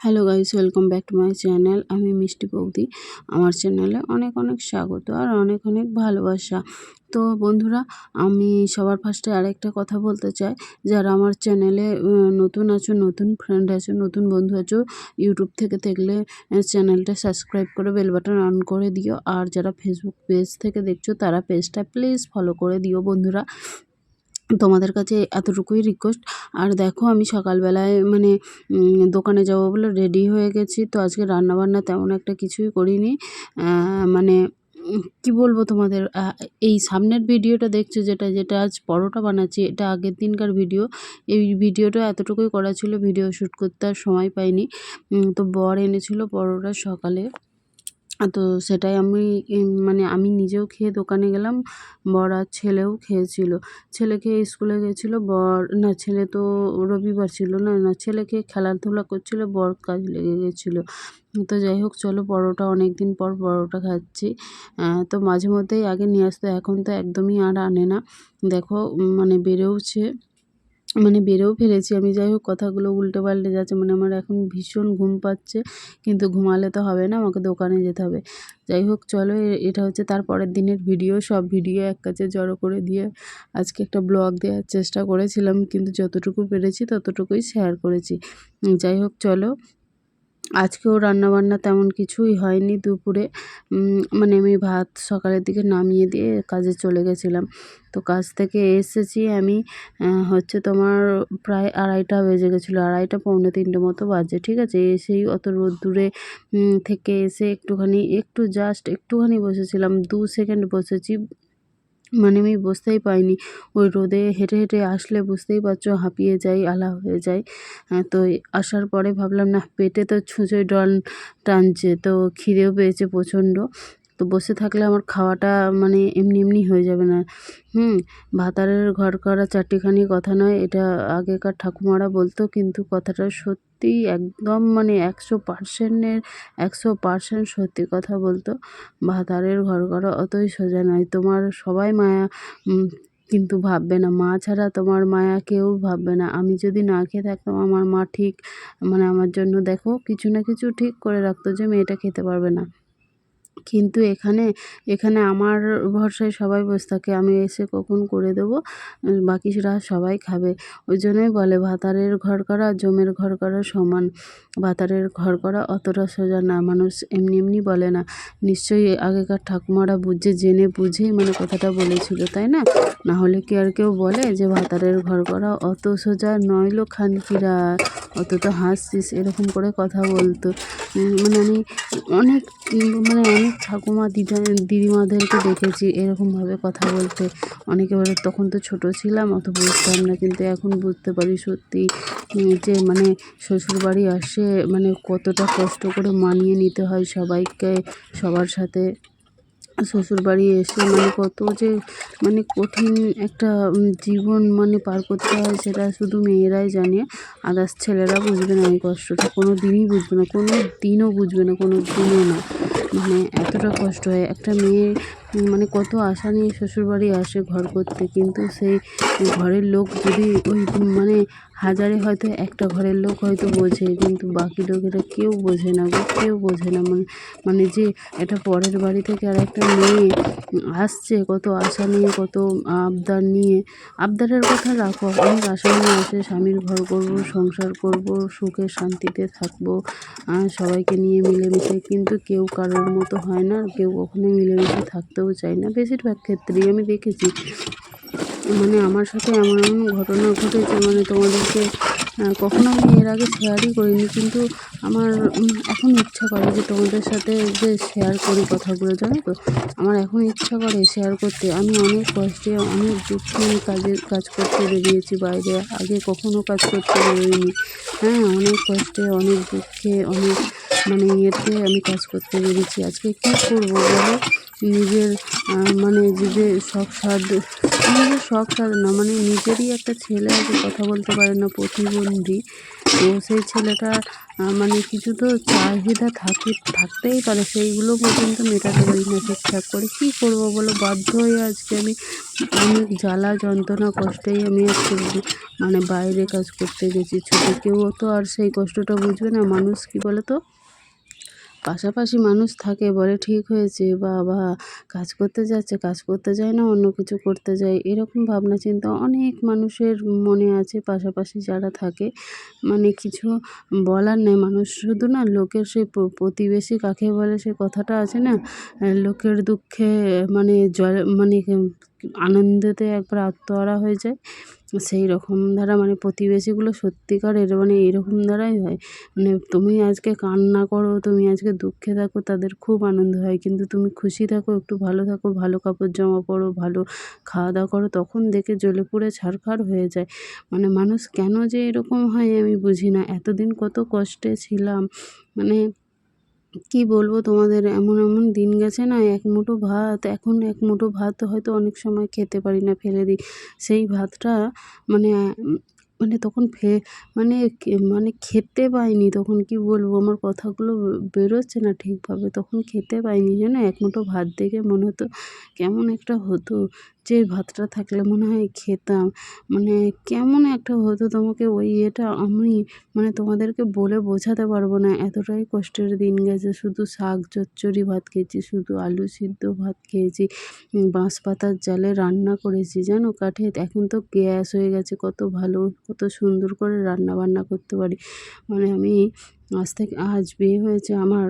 Hello guys, welcome back to my channel. আমি মিষ্টি বৌদি। আমার চ্যানেলে অনেক অনেক স্বাগত আর অনেক অনেক ভালোবাসা। তো বন্ধুরা, আমি সবার ফার্স্টে আরেকটা কথা বলতে চাই। যারা আমার চ্যানেলে নতুন আছো, নতুন ফ্রেন্ড আছো, নতুন বন্ধু আছো ইউটিউব থেকে দেখলে চ্যানেলটা সাবস্ক্রাইব করে বেল বাটন অন করে দিও। আর যারা ফেসবুক পেজ থেকে দেখছ, তারা পেজটা প্লিজ ফলো করে দিও বন্ধুরা। তোমাদের কাছে এতটুকুই রিকোয়েস্ট আর দেখো, আমি সকালবেলায় মানে দোকানে যাব বলে রেডি হয়ে গেছি। তো আজকে রান্নাবান্না তেমন একটা কিছুই করিনি। মানে কি বলব তোমাদের? এই সামনের ভিডিওটা দেখছ যেটা যেটা আজ পরোটা বানাচ্ছি, এটা আগের দিনকার ভিডিও এই ভিডিওটা এতটুকুই করা ছিল ভিডিও শ্যুট করতে আর সময় পাইনি। তো বর এনেছিল পরোটা সকালে। তো সেটাই আমি মানে আমি নিজেও খেয়ে দোকানে গেলাম, বর আর ছেলেও খেয়েছিল। ছেলে খেয়ে স্কুলে গেছিল, বর, না ছেলে তো রবিবার ছিল না না ছেলে খেয়ে খেলাধুলা করছিল, বর কাজ লেগে গেছিল। তো যাই হোক, চলো পরোটা অনেক দিন পর পরোটা খাচ্ছি। তো মাঝে মধ্যেই আগে নিয়ে আসতো, এখন তো একদমই আর আনে না। দেখো মানে বেড়েওছে। মানে বেড়েও ফেলেছি। আমি যাই হোক কথাগুলো উল্টে পাল্টে যাচ্ছে মানে আমার এখন ভীষণ ঘুম পাচ্ছে, কিন্তু ঘুমালে তো হবে না, আমাকে দোকানে যেতে হবে। যাই হোক চলো এটা হচ্ছে তার পরের দিনের ভিডিও। সব ভিডিও এক কাছে জড়ো করে দিয়ে আজকে একটা ব্লগ দেওয়ার চেষ্টা করেছিলাম, কিন্তু যতটুকু পেরেছি ততটুকুই শেয়ার করেছি। যাই হোক চলো আজকেও রান্নাবান্না তেমন কিছুই হয়নি। দুপুরে মানে আমি ভাত সকালের দিকে নামিয়ে দিয়ে কাজে চলে গেছিলাম। তো কাজ থেকে এসেছি আমি হচ্ছে তোমার প্রায় আড়াইটা বেজে গেছিল। আড়াইটা পৌনে তিনটে মতো বাজে, ঠিক আছে? এসেই অত রোদ্দুরে থেকে এসে একটুখানি, একটু জাস্ট একটুখানি বসেছিলাম। দু সেকেন্ড বসেছি। মানে আমি বুঝতেই পাইনি ওই রোদে হেঁটে হেঁটে আসলে বুঝতেই পারছ হাঁপিয়ে যাই, আলা হয়ে যায় তো আসার পরে ভাবলাম, না, পেটে তো ছুঁচোয় ডল টানছে, তো খিদেও পেয়েছে প্রচণ্ড। তো বসে থাকলে আমার খাওয়াটা মানে এমনি এমনি হয়ে যাবে না। হুম, ভাতারের ঘর করা চারটিখানি কথা নয়, এটা আগেকার ঠাকুমারা বলতো, কিন্তু কথাটা সত্যি একদম মানে একশো পার্সেন্টের, একশো পার্সেন্ট সত্যি কথা বলতো। ভাতারের ঘর করা অতই সোজা নয়, তোমার সবাই মায়া কিন্তু ভাববে না। মা ছাড়া তোমার মায়া কেউ ভাববে না। আমি যদি না খেয়ে থাকতাম, আমার মা ঠিক মানে আমার জন্য দেখো, কিছু না কিছু ঠিক করে রাখতো যে মেয়েটা খেতে পারবে না। কিন্তু এখানে এখানে আমার ভরসায় সবাই বসে থাকে। আমি এসে কখন করে দেবো? বাকিরা সবাই খাবে। ওই জন্যই বলে, ভাতারের ঘর করা, জমের ঘর করা সমান। ভাতারের ঘর করা অতটা সোজা না। মানুষ এমনি এমনি বলে না। নিশ্চয়ই আগেকার ঠাকুমারা বুঝে, জেনে বুঝেই মানে কথাটা বলেছিল, তাই না? না হলে কি আর কেউ বলে যে, ভাতারের ঘর করা অত সোজা নইলো খানকিরা? অত তো হাসছিস? এরকম করে কথা বলতো। মানে আমি অনেক মানে অনেক ঠাকুমা দিদা দিদিমাদেরকে দেখেছি, এরকমভাবে কথা বলতে। অনেকে বলে, তখন তো ছোট ছিলাম, অত বুঝতাম না। কিন্তু এখন বুঝতে পারি সত্যি যে মানে শ্বশুরবাড়ি আসে মানে কতটা কষ্ট করে মানিয়ে নিতে হয় সবাইকে, সবার সাথে। শ্বশুরবাড়ি এসে মানে কত যে মানে কঠিন একটা জীবন মানে পার করতে হয়, সেটা শুধু মেয়েরাই জানে। আদার্স ছেলেরা বুঝবে না এই কষ্টটা কোনো দিনই বুঝবে না কোনো দিনও বুঝবে না কোনো দিনও না। মানে এতটা কষ্ট হয় একটা মেয়ে মানে কত আশা নিয়ে শ্বশুরবাড়ি আসে ঘর করতে। কিন্তু সেই ঘরের লোক যদি ওই মানে হাজারে হয়তো একটা ঘরের লোক হয়তো বোঝে, কিন্তু বাকি লোকেরা কেউ বোঝে না কেউ বোঝে না। মানে মানে যে এটা পরের বাড়ি থেকে আর একটা মেয়ে আসছে, কত আশা নিয়ে, কত আবদার নিয়ে। আবদারের কথা রাখো, অনেক আশা নিয়ে আসে, স্বামীর ঘর করব, সংসার করব, সুখে শান্তিতে থাকব সবাইকে নিয়ে মিলেমিশে। কিন্তু কেউ কারোর মতো হয় না, কেউ কখনো মিলেমিশে থাকতেও চায় না। বেশিরভাগ ক্ষেত্রেই আমি দেখেছি মানে আমার সাথে এমন এমন ঘটনা ঘটেছে মানে তোমাদেরকে কখনো আমি এর আগে শেয়ারই করিনি, কিন্তু আমার এখন ইচ্ছা করে যে তোমাদের সাথে যে শেয়ার করি কথাগুলো, জানো তো? আমার এখন ইচ্ছা করে শেয়ার করতে। আমি অনেক কষ্টে, অনেক দুঃখে কাজে, কাজ করতে বেরিয়েছি বাইরে, আগে কখনো কাজ করতে বেরোইনি। হ্যাঁ অনেক কষ্টে, অনেক দুঃখে, অনেক মানে ইয়েতে আমি কাজ করতে বেরিয়েছি। আজকে কী করব বলো? নিজের মানে যে শখ সাধ, নিজের শখ সাধ না মানে নিজেরই একটা ছেলে আছে, কথা বলতে পারে না, প্রতিবন্ধী। তো সেই ছেলেটা মানে কিছু তো চাহিদা থাকে, থাকতেই পারে, সেইগুলো পর্যন্ত মেটাতে পারি না ঠিকঠাক করে। কী করব বলো? বাধ্য হয়ে আজকে আমি, অনেক জ্বালা, যন্ত্রণা, কষ্টেই আমি আজকে মানে বাইরে কাজ করতে গেছি, ছোটো। কেউ তো আর সেই কষ্টটা বুঝবে না, মানুষ কী বলে তো পাশাপাশি মানুষ থাকে, বলে ঠিক হয়েছে, বাবা, কাজ করতে যাচ্ছে, কাজ করতে যায় না, অন্য কিছু করতে যায়। এরকম ভাবনা চিন্তা অনেক মানুষের মনে আছে। পাশাপাশি যারা থাকে মানে কিছু বলার নেই। মানুষ শুধু না, লোকের সেই প্রতিবেশী কাকে বলে সে কথাটা আছে না, লোকের দুঃখে মানে জল মানে আনন্দেতে একবার আত্মহারা হয়ে যায়। সেই রকম ধারা মানে প্রতিবেশীগুলো সত্যিকারের মানে এরকম ধারাই হয়। মানে তুমি আজকে কান্না করো, তুমি আজকে দুঃখে থাকো, তাদের খুব আনন্দ হয়। কিন্তু তুমি খুশি থাকো, একটু ভালো থাকো, ভালো কাপড় জামা পরো, ভালো খাওয়া দাওয়া করো, তখন দেখে জ্বলে পুড়ে ছারখার হয়ে যায়। মানে মানুষ কেন যে এরকম হয় আমি বুঝি না। এতদিন কত কষ্টে ছিলাম। মানে কি বলব তোমাদের? এমন এমন দিন গেছে না, এক মুঠো ভাত, এখন এক মুঠো ভাত হয়তো অনেক সময় খেতে পারি না, ফেলে দিই। সেই ভাতটা মানে মানে তখন ফে মানে মানে খেতে পাইনি তখন, কি বলব? আমার কথাগুলো বেরোচ্ছে না ঠিকভাবে। তখন খেতে পাইনি যেন, এক মুঠো ভাত দেখে মনে হতো কেমন একটা হতো। যে ভাতটা থাকলে মনে হয় খেতাম। মানে কেমন একটা হতো তোমাকে ওই ইয়েটা? আমি মানে তোমাদেরকে বলে বোঝাতে পারব না। এতটাই কষ্টের দিন গেছে। শুধু শাক, চচ্চড়ি ভাত খেয়েছি, শুধু আলু সিদ্ধ ভাত খেয়েছি বাঁশ পাতার জালে রান্না করেছি। জানো কাঠে এখন তো গ্যাস হয়ে গেছে। কত ভালো, কত সুন্দর করে রান্না বান্না করতে পারি। মানে আমি আজ থেকে, আজ বিয়ে হয়েছে আমার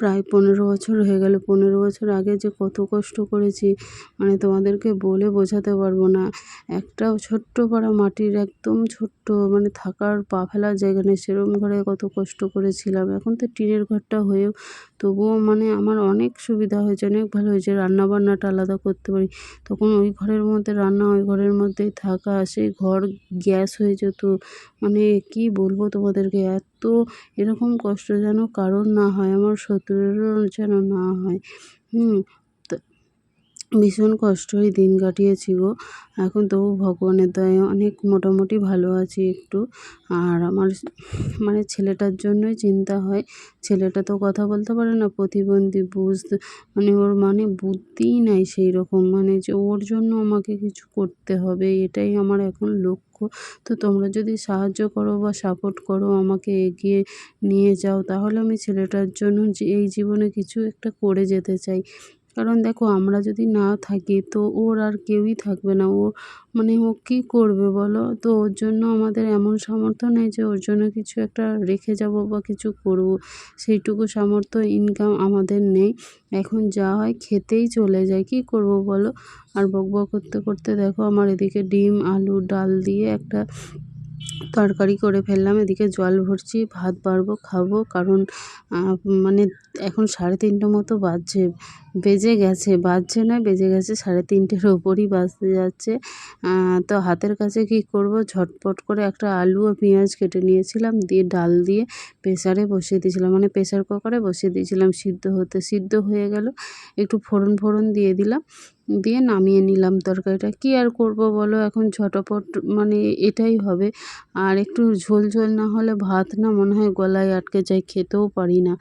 প্রায় পনেরো বছর হয়ে গেল। পনেরো বছর আগে যে কত কষ্ট করেছি মানে তোমাদেরকে বলে বোঝাতে পারব না। একটা ছোট্ট পাড়া মাটির একদম ছোট্ট মানে থাকার পা ফেলার জায়গা নেই। সেরকম ঘরে কত কষ্ট করেছিলাম। এখন তো টিনের ঘরটা হয়েও তবুও মানে আমার অনেক সুবিধা হয়েছে, অনেক ভালো হয়েছে। রান্না বান্নাটা আলাদা করতে পারি। তখন ওই ঘরের মধ্যে রান্না, ওই ঘরের মধ্যেই থাকা, সেই ঘর গ্যাস হয়ে যেত। মানে কি বলব তোমাদেরকে? এত এরকম কষ্ট যেন কারোর না হয় আমার শত্রুরও যেন না হয়। হুম তো ভীষণ কষ্টই দিন কাটিয়েছি গো। এখন তবু ভগবানের দয়ায় অনেক মোটামুটি ভালো আছি একটু। আর আমার মানে ছেলেটার জন্যই চিন্তা হয়। ছেলেটা তো কথা বলতে পারে না, প্রতিবন্ধী বুঝতে মানে ওর মানে বুদ্ধিই নাই সেই রকম মানে যে ওর জন্য আমাকে কিছু করতে হবে, এটাই আমার এখন লক্ষ্য। তো তোমরা যদি সাহায্য করো বা সাপোর্ট করো, আমাকে এগিয়ে নিয়ে যাও, তাহলে আমি ছেলেটার জন্য এই জীবনে কিছু একটা করে যেতে চাই। কারণ দেখো আমরা যদি না থাকি তো ওর আর কেউই থাকবে না। ও মানে ও কী করবে বলো? তো ওর জন্য আমাদের এমন সামর্থ্য নেই যে ওর জন্য কিছু একটা রেখে যাব বা কিছু করব। সেইটুকু সামর্থ্য ইনকাম আমাদের নেই। এখন যা হয় খেতেই চলে যায়। কী করব বলো? আর বকবক করতে করতে দেখো আমার এদিকে ডিম, আলু, ডাল দিয়ে একটা তরকারি করে ফেললাম। এদিকে জল ভরছি, ভাত বাড়বো, খাব। কারণ মানে এখন সাড়ে তিনটে মতো বাজছে, বেজে গেছে, বাজছে না বেজে গেছে সাড়ে তিনটের ওপরই বাজতে যাচ্ছে। তো হাতের কাছে কি করব? ঝটপট করে একটা আলু আর পেঁয়াজ কেটে নিয়েছিলাম, দিয়ে ডাল দিয়ে প্রেসারে বসিয়ে দিয়েছিলাম মানে প্রেসার কুকারে বসিয়ে দিয়েছিলাম, সিদ্ধ হতে সিদ্ধ হয়ে গেল। একটু ফোড়ন ফোড়ন দিয়ে দিলাম, দিয়ে নামিয়ে নিলাম তরকারিটা। কী আর করব বলো? এখন ঝটপট মানে এটাই হবে। আর একটু ঝোল ঝোল না হলে ভাত না মনে হয় গলায় আটকে যায়, খেতেও পারি না।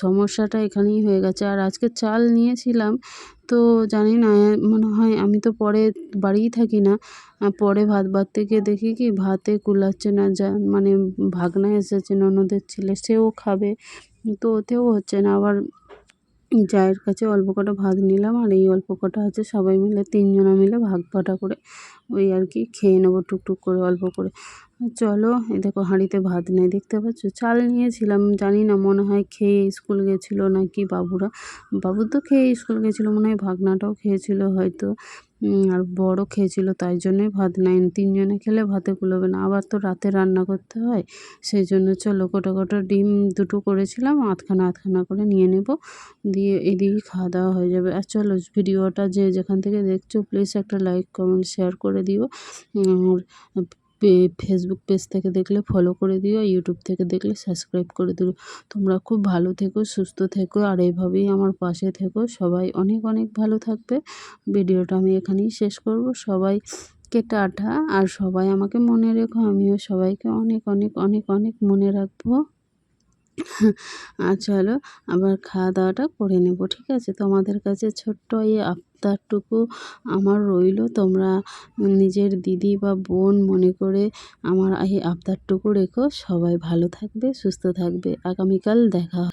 সমস্যাটা এখানেই হয়ে গেছে। আর আজকে চাল নিয়েছিলাম, তো জানি না মনে হয় আমি তো পরে বাড়িই থাকি না। পরে ভাত বাড়তে গিয়ে দেখি কি ভাতে কুলাচ্ছে না, যা মানে ভাগনা এসেছে ননদের ছেলে, সেও খাবে, তো ওতেও হচ্ছে না। আবার জায়ের কাছে অল্প কটা ভাত নিলাম আর এই অল্প কটা আছে সবাই মিলে তিনজনা মিলে ভাগ ভাটা করে ওই আর কি খেয়ে নেব টুকটুক করে, অল্প করে। চলো এই দেখো হাঁড়িতে ভাত নেই, দেখতে পাচ্ছ? চাল নিয়েছিলাম, জানি না, মনে হয় খেয়ে স্কুল গেছিল নাকি বাবুরা। বাবু তো খেয়ে স্কুল গেছিল, মনে হয় ভাগনাটাও খেয়েছিল হয়তো। আর বড় খেয়েছিল, তাই জন্যই ভাত নাই তিনজনে খেলে ভাতে কুলোবে না। আবার তো রাতে রান্না করতে হয়, সেই জন্য চলো কোটা কোটা ডিম দুটো করেছিলাম, আধখানা আধখানা করে নিয়ে নেব, দিয়ে এদিকে খাওয়া দাওয়া হয়ে যাবে। আর চলো ভিডিওটা যে যেখান থেকে দেখছ প্লিজ একটা লাইক কমেন্ট শেয়ার করে দিও। ফেসবুক পেজ থেকে দেখলে ফলো করে দিও ইউটিউব থেকে দেখলে সাবস্ক্রাইব করে দিও। তোমরা খুব ভালো থেকো, সুস্থ থেকো, আর এইভাবেই আমার পাশে থেকো। সবাই অনেক অনেক ভালো থাকবে। ভিডিওটা আমি এখানেই শেষ করব। সবাই কে টাটা, আর সবাই আমাকে মনে রেখো, আমিও সবাইকে অনেক অনেক অনেক অনেক মনে রাখব। আর চলো আবার খাওয়া দাওয়াটা করে নেব, ঠিক আছে? তোমাদের কাছে ছোট্ট এই আবদারটুকু আমার রইল। তোমরা নিজের দিদি বা বোন মনে করে আমার এই আবদারটুকু রেখো। সবাই ভালো থাকবে, সুস্থ থাকবে। আগামীকাল দেখা